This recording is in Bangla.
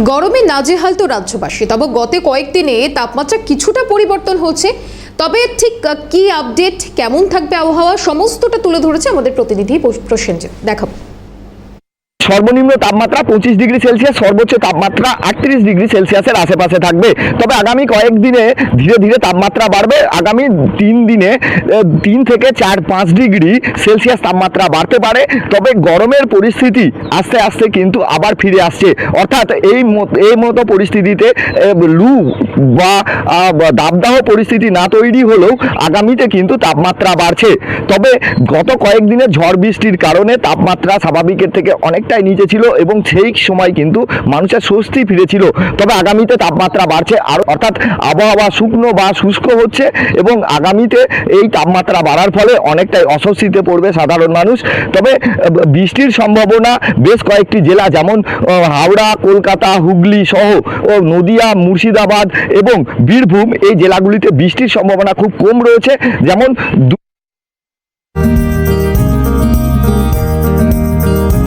গরমে নাজেহাল তো রাজ্যবাসী। তবে গত কয়েকদিনে তাপমাত্রা কিছুটা পরিবর্তন হচ্ছে। তবে ঠিক কি আপডেট কেমন থাকবে আবহাওয়া, সমস্তটা তুলে ধরেছে আমাদের প্রতিনিধি প্রস- প্রসেনজিৎ। দেখাবো। সর্বনিম্ন তাপমাত্রা পঁচিশ ডিগ্রি সেলসিয়াস, সর্বোচ্চ তাপমাত্রা আটত্রিশ ডিগ্রি সেলসিয়াসের আশেপাশে থাকবে। তবে আগামী কয়েকদিনে ধীরে ধীরে তাপমাত্রা বাড়বে। আগামী তিন দিনে তিন থেকে চার পাঁচ ডিগ্রি সেলসিয়াস তাপমাত্রা বাড়তে পারে। তবে গরমের পরিস্থিতি আস্তে আস্তে কিন্তু আবার ফিরে আসছে। অর্থাৎ এই এই মতো পরিস্থিতিতে লু বা দাবদাহ পরিস্থিতি না তৈরি হলেও আগামীতে কিন্তু তাপমাত্রা বাড়ছে। তবে গত কয়েকদিনের ঝড় বৃষ্টির কারণে তাপমাত্রা স্বাভাবিকের থেকে অনেকটাই নিচে ছিল এবং সেই সময় কিন্তু মানুষের স্বস্তি ফিরেছিল। তবে আগামীতে তাপমাত্রা বাড়ছে আর অর্থাৎ আবহাওয়া শুকনো বা শুষ্ক হচ্ছে এবং আগামীতে এই তাপমাত্রা বাড়ার ফলে অনেকটাই অস্বস্তিতে পড়বে সাধারণ মানুষ। তবে বৃষ্টির সম্ভাবনা বেশ কয়েকটি জেলা যেমন হাওড়া, কলকাতা, হুগলি সহ, ও নদিয়া, মুর্শিদাবাদ এবং বীরভূম এই জেলাগুলিতে বৃষ্টির সম্ভাবনা খুব কম রয়েছে। যেমন